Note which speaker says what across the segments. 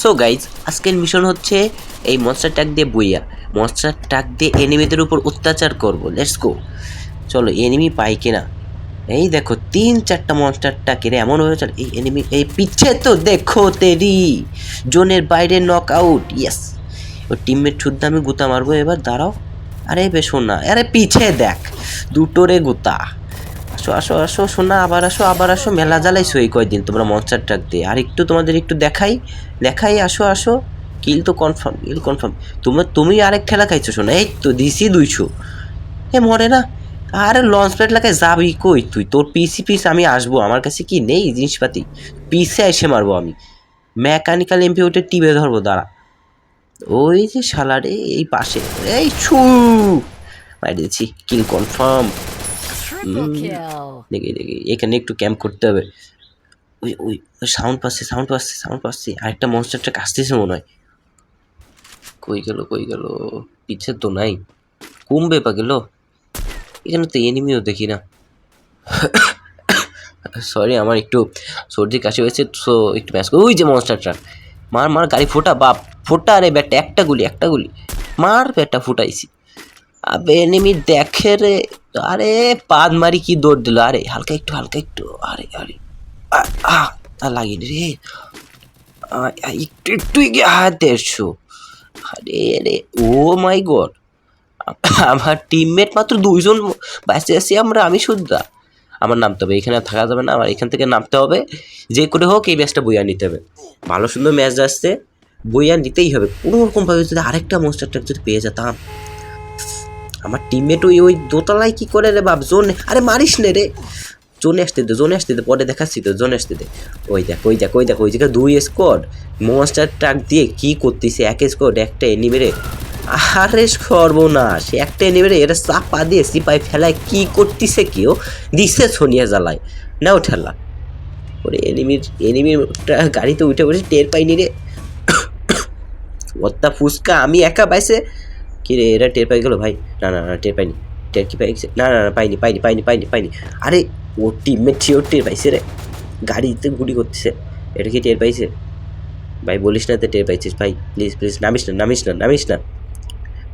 Speaker 1: So guys আজকের mission হচ্ছে এই মনস্টার ট্যাগ দিয়ে বইয়া। মনস্টার ট্যাগ দিয়ে এনিমিদের উপর অত্যাচার করব। লেটস গো চলো এনিমি পাই কিনা? এই দেখো, তিন চারটা মনস্টার ট্যাগের এমন হয়ে চলে এই এনিমি এই পিছে তো দেখো তেরি। জোনের বাইরে নক আউট ইয়েস ও টিমমেট শুদ্ধ আমি গুতা মারবো, এবার দাঁড়াও। আরে বে না, আরে, পিছে দেখ, দুটোরে গুতা। আসো আসো আসো শোনা আবার আসো আবার আসো, মেলা জ্বালাইছো এই কয়দিন তোমরা মনস্টার ট্রাক দিয়ে। আর একটু তোমাদের একটু দেখাই দেখাই, আসো আসো। কিল তো কনফার্ম কিল কনফার্ম তোমরা, তুমি আরেক ঠেলা খাইছো শোনা, এই তো দিছি দুইশো। এ, মরে না। আরে লঞ্চ প্লেট লাগায় যাবি কই তুই? তোর পিসি পিস আমি আসব, আমার কাছে কি নেই জিনিসপাতি? পিসে এসে মারবো আমি। মেকানিক্যাল এমপি ওটা টিপে ধরবো, দাঁড়া। ওই যে শালারে এই পাশে। এই ছু! মারি দিচ্ছি কিল কনফার্ম. দেখি দেখি এখানে একটু ক্যাম্প করতে হবে। ওই ওই ওই সাউন্ড পাচ্ছে সাউন্ড পাচ্ছে সাউন্ড পাচ্ছে। আরেকটা মনস্টারটা কাছতেছে মনে হয়। কই গেল কই গেল? পিছে তো নাই। কমবে পা গেল? এখানে তো এনিমিও দেখি না। সরি আমার একটু সর্দি কাশি হয়েছে তো একটু ম্যাচ ওই যে মনস্টারটা মার মার গাড়ি ফোটা বাপ। ফোটা আরে ব্যাটটা একটা গুলি একটা গুলি। মার ব্যাটটা ফুটাইছি। আবে এনিমি দেখে রে। আরে পাদ মারি কি দৌড় দিল? আরে, হালকা একটু হালকা একটু। আরে আরে। আ- লাগেনি রে। একটু একটু এগিয়ে হাত দেড়শো। আরে রে ও মাই গড। আমার টিমমেট মাত্র দুইজন বাঁচতে আছি আমরা, আমি শুদ্ধা। আমার নামতে হবে, এখানে থাকা যাবে না। আমার এখান থেকে নামতে হবে। যে করে হোক, এই ম্যাচটা বইয়া নিতে হবে। ভালো সুন্দর ম্যাচ আসছে। বইয়া নিতেই হবে। কোনো রকমভাবে যদি আরেকটা মনস্টার ট্রাক যদি পেয়ে যেতাম। আমার টিমমেট ওই ওই দোতলায় কি করে রে বাপ? জোনে, আরে মারিস নে রে। জোনে আসতে দে, জোনে আসতে দে, পরে দেখাচ্ছি তো জোনে আসতে দে। ওই দেখ ওই দেখ ওই দেখ, ওই জায়গায় দুই স্কোয়াড মনস্টার ট্রাক দিয়ে কি করতেছে এক স্কোয়াড একটা এনিমেরে আরে সর্বনাশ, একটা এনিমেরে এটা চাপা দিয়ে সিপাই ফেলায় কি করতেছে কেউ দিছে সোনিয়া জ্বালায়। নাও ঠেলা। ওরে এনিমির এনিমির গাড়িতে উঠে পড়েছে টের পাইনি রে। ওত্তা ফুসকা, আমি একা পাইছে। কি রে এরা টের পাই গেল? ভাই, না না না, টের পাইনি। টের কি পাইছে না না না, পাইনি পাইনি পাইনি পাইনি পাইনি। আরে, ও টিমমেট ছিল টের পাইছে রে। গাড়িতে গুলি করতেছে। এটা কি টের পাইছে? ভাই, বলিস না তো টের পাইছিস। ভাই প্লিজ প্লিজ নামিস না নামিস না নামিস না।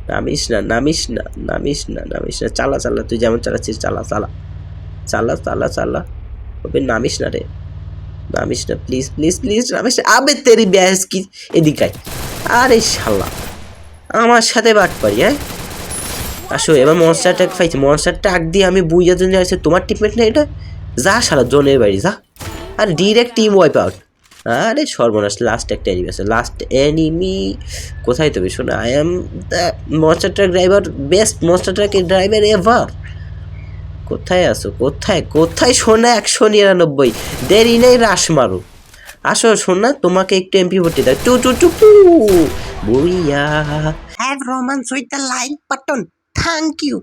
Speaker 1: নামিস না নামিস না নামিস না নামিস না। চালা চালা, তুই যেমন চালাচ্ছিস, চালা চালা। চালা চালা চালা। ওবে নামিস না রে। নামিস না প্লিজ প্লিজ প্লিজ নামিস না। আবে, তেরি ব্যাস, কি? এদিকে আয়। আরে, শালা। আমার সাথে বাট পারি হ্যাঁ? আসো, এবার মনস্টার ট্যাগ পাইছি মনস্টার ট্যাগ দিয়ে আমি বুঝার জন্য আসছে। তোমার টিপমেট না এটা? যা সারা জনের বাড়ি, যা। আর ডিরেক্ট টিম ওয়াইপ আউট আরে, সর্বনাশ লাস্ট একটা এনিমি আছে। লাস্ট এনিমি কোথায় তবে শোনা I am the monster truck driver best monster ট্রাকের ড্রাইভার এভার কোথায় আসো কোথায়? কোথায়? শোনা, একশো নিরানব্বই। দেরি নেই রাস মারো। আসো, শোন না, তোমাকে একটু এমপি ভর্তি দাও। Two two two two booyah.
Speaker 2: Have romance with the like button. Thank you